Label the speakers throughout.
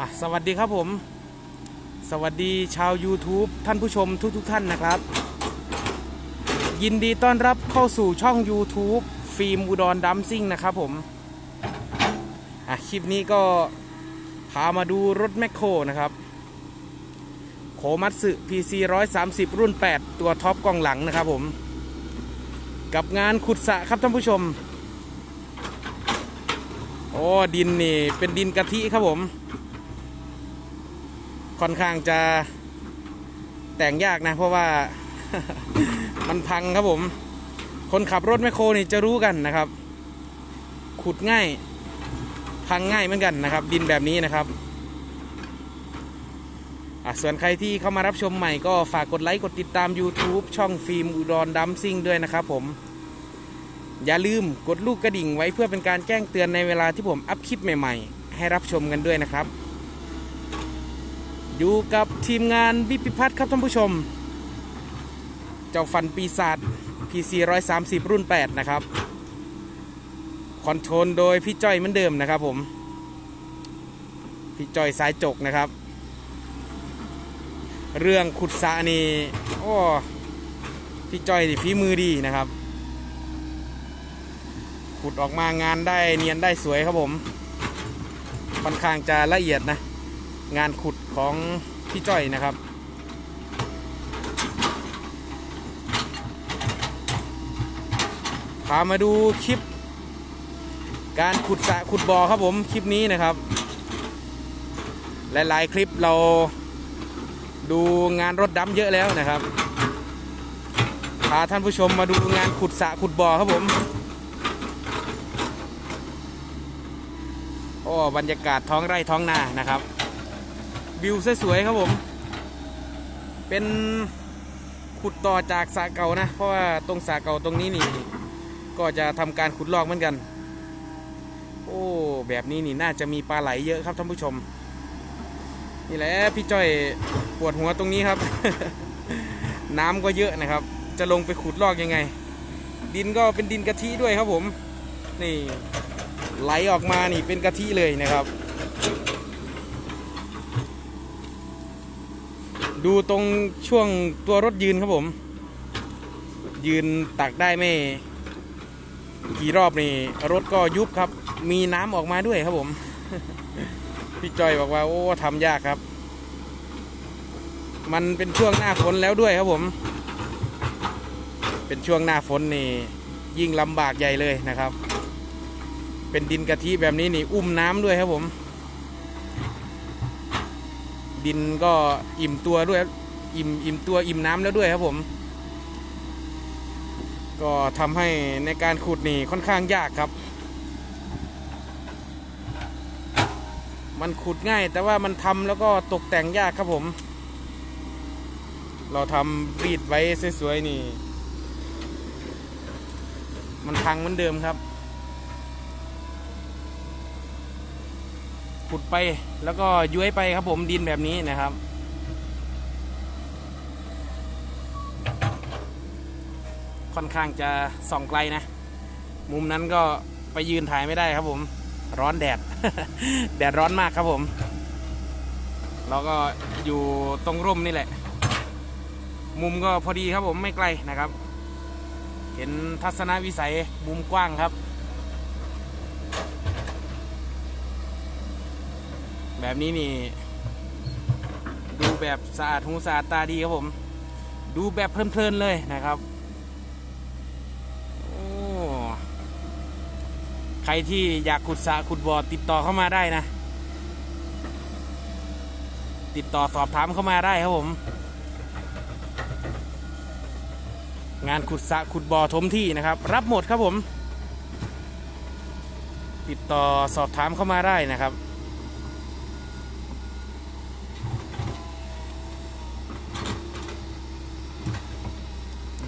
Speaker 1: อะสวัสดีครับผม สวัสดีชาว YouTube ท่านผู้ชมทุกๆทท่านนะครับ ยินดีต้อนรับเข้าสู่ช่อง YouTube ฟิล์มอุดรดัมซิ่งนะครับผมอะคลิปนี้ก็พามาดูรถแมคโครนะครับโคมัตสึ PC 130 รุ่น 8 ตัวท็อปกล้องหลังนะครับผม กับงานขุดสะครับท่านผู้ชม โอ้ ดินนี่ เป็นดินกะทิครับผม ค่อนข้างจะแต่งยากนะ เพราะว่ามันพังครับผม คนขับรถแมคโครนี่จะรู้กันนะครับ ขุดง่าย พังง่ายเหมือนกันนะครับ ดินแบบนี้นะครับส่วนใครที่เข้ามารับชมใหม่ก็ฝากกดไลค์กดติดตาม YouTube ช่องฟิล์มอุดรดัมซิ่งด้วยนะครับผม อย่าลืมกดลูกกระดิ่งไว้เพื่อเป็นการแจ้งเตือนในเวลาที่ผมอัพคลิปใหม่ ๆ ให้รับชมกันด้วยนะครับ อยู่กับทีมงานวิพิพัฒน์ครับท่านผู้ชม เจ้าฟันปีศาจ PC 130 รุ่น 8 นะครับ คอนโทรลโดยพี่จ้อยเหมือนเดิมนะครับผม พี่จ้อยสายจกนะครับ เรื่องขุดสะนี่โอ้พี่จ้อยนี่ฝีมือดีนะครับ ขุดออกมางานได้เนียนได้สวยครับผม ค่อนข้างจะละเอียดนะ งานขุดของพี่จ้อยนะครับ พามาดูคลิป การขุดสะขุดบ่อครับผมคลิปนี้นะครับ หลายๆคลิปเราดูงานรถดำเยอะแล้วนะครับ พาท่านผู้ชมมาดูงานขุดสะขุดบ่อครับผมโอ้บรรยากาศท้องไร่ท้องนานะครับ วิวสวยๆครับผม เป็นขุดต่อจากสระเก่านะ เพราะว่าตรงสระเก่าตรงนี้นี่ ก็จะทำการขุดลอกเหมือนกัน โอ้ แบบนี้นี่น่าจะมีปลาไหลเยอะครับท่านผู้ชม นี่แหละพี่จ้อยปวดหัวตรงนี้ครับ น้ำก็เยอะนะครับ จะลงไปขุดลอกยังไง ดินก็เป็นดินกะทิด้วยครับผม นี่ไหลออกมานี่เป็นกะทิเลยนะครับ ดูตรงช่วงตัวรถยืนครับผม ยืนตักได้ไม่กี่รอบนี่รถก็ยุบครับ มีน้ำออกมาด้วยครับผม พี่จอยบอกว่าโอ้ทำยากครับ มันเป็นช่วงหน้าฝนแล้วด้วยครับผม เป็นช่วงหน้าฝนนี่ ยิ่งลำบากใหญ่เลยนะครับ เป็นดินกะทิแบบนี้นี่อุ้มน้ำด้วยครับผม ดินก็อิ่มตัวด้วยอิ่มอิ่มตัวอิ่มน้ำแล้วด้วยครับผม ก็ทำให้ในการขุดนี่ค่อนข้างยากครับ มันขุดง่ายแต่ว่ามันทำแล้วก็ตกแต่งยากครับผม เราทำรีดไว้สวยๆนี่ มันพังเหมือนเดิมครับ ขุดไปแล้วก็ย้วยไปครับผมดินแบบนี้นะครับค่อนข้างจะส่องไกลนะ มุมนั้นก็ไปยืนถ่ายไม่ได้ครับผม ร้อนแดด แดดร้อนมากครับผม เราก็อยู่ตรงร่มนี่แหละ มุมก็พอดีครับผมไม่ไกลนะครับ เห็นทัศนวิสัยมุมกว้างครับ แบบนี้นี่ ดูแบบสะอาดหูสะอาดตาดีครับผม ดูแบบเพลินๆเลยนะครับโอ้ใครที่อยากขุดสะขุดบ่อติดต่อเข้ามาได้นะ ติดต่อสอบถามเข้ามาได้ครับผม งานขุดสะขุดบ่อทมที่นะครับ รับหมดครับผม ติดต่อสอบถามเข้ามาได้นะครับ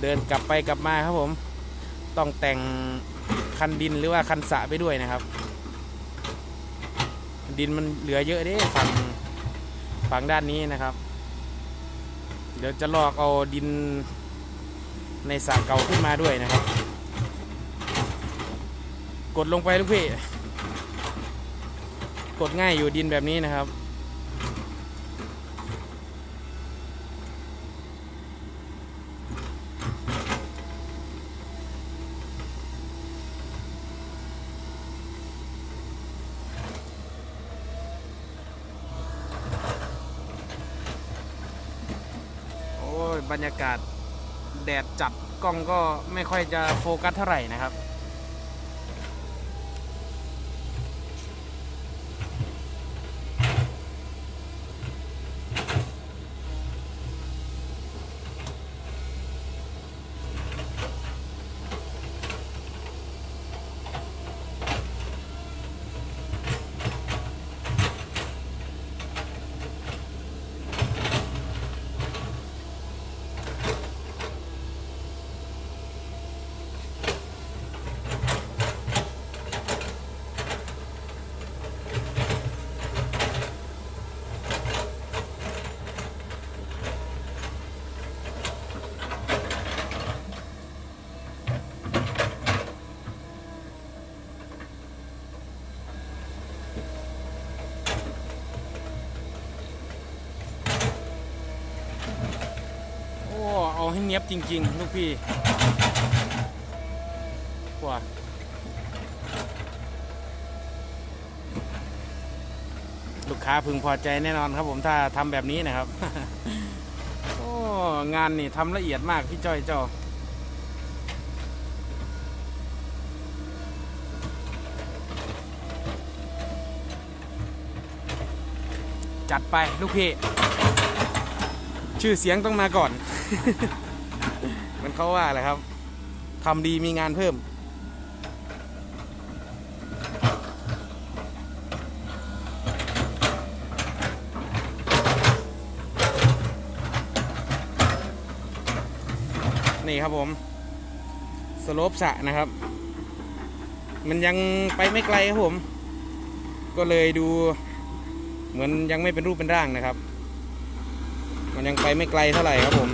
Speaker 1: เดินกลับไปกลับมาครับผม ต้องแต่งคันดินหรือว่าคันสะไปด้วยนะครับ ดินมันเหลือเยอะเด้ฝั่งฝั่งด้านนี้นะครับ เดี๋ยวจะลอกเอาดินในสระเก่าขึ้นมาด้วยนะครับ กดลงไปลูกพี่ กดง่ายอยู่ดินแบบนี้นะครับ บรรยากาศแดดจัดกล้องก็ไม่ค่อยจะโฟกัสเท่าไหร่นะครับ โอ้ เงียบจริง ๆ ลูกพี่กว่าลูกค้าพึงพอใจแน่นอนครับผมถ้าทำแบบนี้นะครับ โอ้ งานนี่ทำละเอียดมากพี่จ้อยเจ้าจัดไปลูกพี่ ชื่อเสียงต้องมาก่อน เขาว่าแหละครับทำดีมีงานเพิ่ม นี่ครับผม สโลปสะนะครับ มันยังไปไม่ไกลครับผม ก็เลยดูเหมือนยังไม่เป็นรูปเป็นร่างนะครับ มันยังไปไม่ไกลเท่าไหร่ครับผม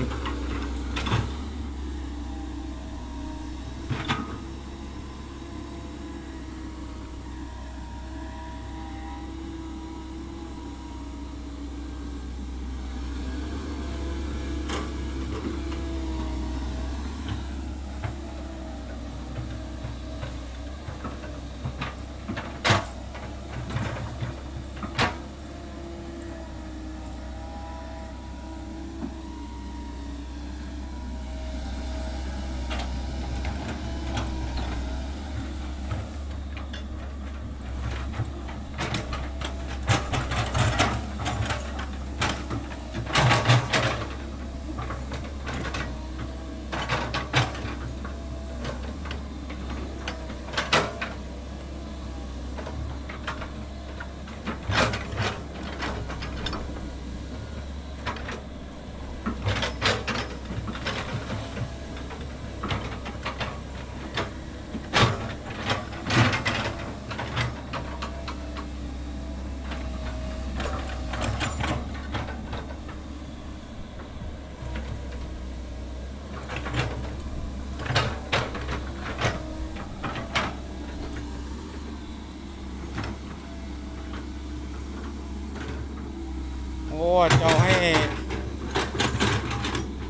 Speaker 1: โอ้ จะเอาให้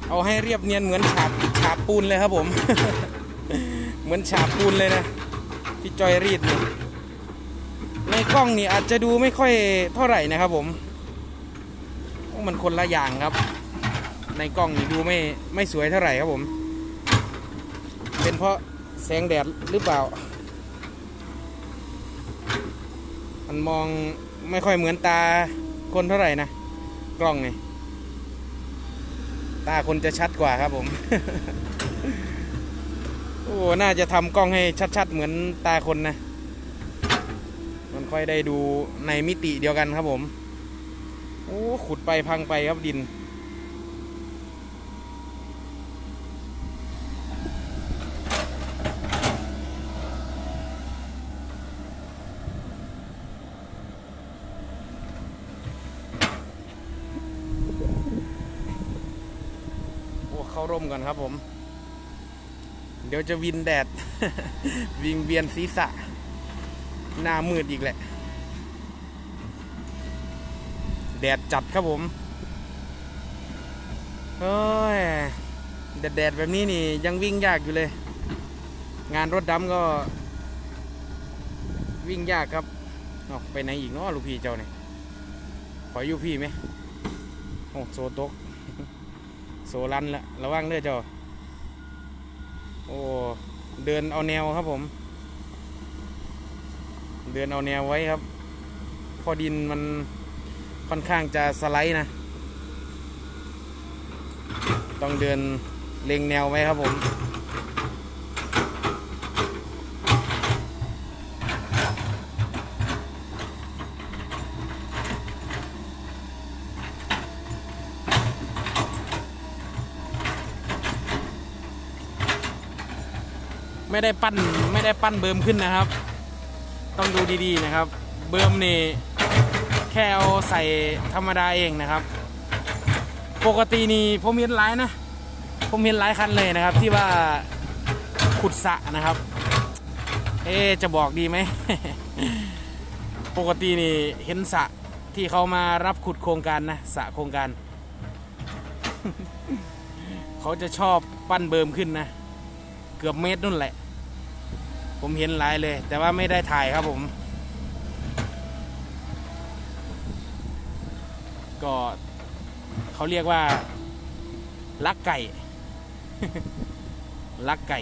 Speaker 1: เอาให้เรียบเนียนเหมือนฉาบฉาบปูนเลยครับผม เหมือนฉาบปูนเลยนะพี่จอยรีดนี่ในกล้องนี่อาจจะดูไม่ค่อยเท่าไหร่นะครับผมมันคนละอย่างครับ ในกล้องนี่ดูไม่ไม่สวยเท่าไหร่ครับผม เป็นเพราะแสงแดดหรือเปล่า มันมองไม่ค่อยเหมือนตาคนเท่าไหร่นะ กล้องนี่ตาคนจะชัดกว่าครับผม โอ้ น่าจะทำกล้องให้ชัดๆ เหมือนตาคนนะ มันค่อยได้ดูในมิติเดียวกันครับผม โอ้ ขุดไปพังไปครับดิน โอ้ เข้าร่มก่อนครับผม เดี๋ยวจะวินแดด วิงเวียนศีรษะ หน้ามืดอีกแหละ แดดจัดครับผมเฮ้ยแดดแดดๆแบบนี้นี่ยังวิ่งยากอยู่เลย งานรถดำก็ วิ่งยากครับเอาไปไหนอีกเนาะลูกพี่เจ้าเนี่ยขออยู่พี่ไหมโอ้โซโตก โซลันละระวังเด้อเจ้า โอ้ เดินเอาแนวครับผม เดินเอาแนวไว้ครับ พอดินมันค่อนข้างจะสไลด์นะ ต้องเดินเล็งแนวไว้ครับผม ไม่ได้ปั้นไม่ได้ปั้นเบิมขึ้นนะครับ ต้องดูดีๆนะครับ เบิมนี่แค่เอาใส่ธรรมดาเองนะครับ ปกตินี่ผมเห็นหลายนะ ผมเห็นหลายคันเลยนะครับ ที่ว่าขุดสะนะครับ เอ๊จะบอกดีไหม ปกตินี่เห็นสะที่เขามารับขุดโครงการนะสะโครงการ เขาจะชอบปั้นเบิมขึ้นนะ เกือบเมตรนู่นแหละ ผมเห็นหลายเลย แต่ว่าไม่ได้ถ่ายครับผม ก็เขาเรียกว่า ลักไก่ ลักไก่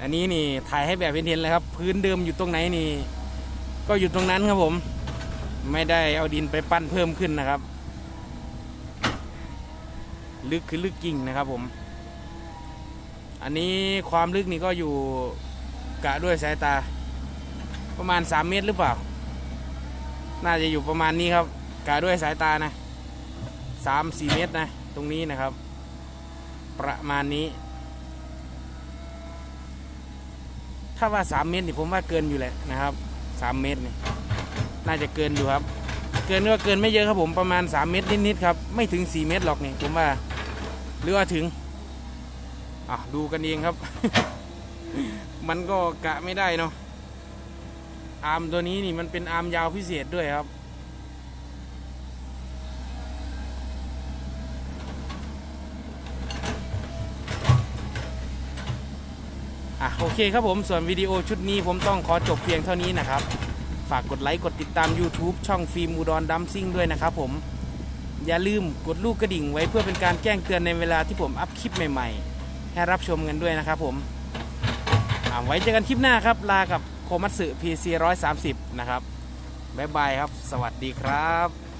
Speaker 1: อันนี้นี่ถ่ายให้แบบเห็นๆเลยครับ พื้นเดิมอยู่ตรงไหนนี่ ก็อยู่ตรงนั้นครับผม ไม่ได้เอาดินไปปั้นเพิ่มขึ้นนะครับ ลึกคือลึกจริงนะครับผม อันนี้ความลึกนี่ก็อยู่กะด้วยสายตา ประมาณ 3 เมตรหรือเปล่า น่าจะอยู่ประมาณนี้ครับ กะด้วยสายตานะ3 4 เมตรนะ ตรงนี้นะครับ ประมาณนี้ ถ้าว่า 3 เมตรนี่ผมว่าเกินอยู่แหละนะครับ 3 เมตรนี่น่าจะเกินอยู่ครับ เกินก็เกินไม่เยอะครับผมประมาณ 3 เมตรนิดๆครับ ไม่ถึง 4 เมตรหรอกนี่ผมว่าหรือว่าถึง อะดูกันเองครับ มันก็กะไม่ได้เนาะอาร์มตัวนี้นี่มันเป็นอาร์มยาวพิเศษด้วยครับ อะโอเคครับผมส่วนวิดีโอชุดนี้ผมต้องขอจบเพียงเท่านี้นะครับ ฝากกดไลค์กดติดตาม YouTube ช่องฟิล์มอุดรดัมซิ่งด้วยนะครับผมอย่าลืมกดลูกกระดิ่งไว้เพื่อเป็นการแจ้งเตือนในเวลาที่ผมอัพคลิปใหม่ ๆ ให้รับชมกันด้วยนะครับผมไว้เจอกันคลิปหน้าครับ ลากับโคมัตสึ PC 130 นะครับ บ๊ายบายครับ สวัสดีครับ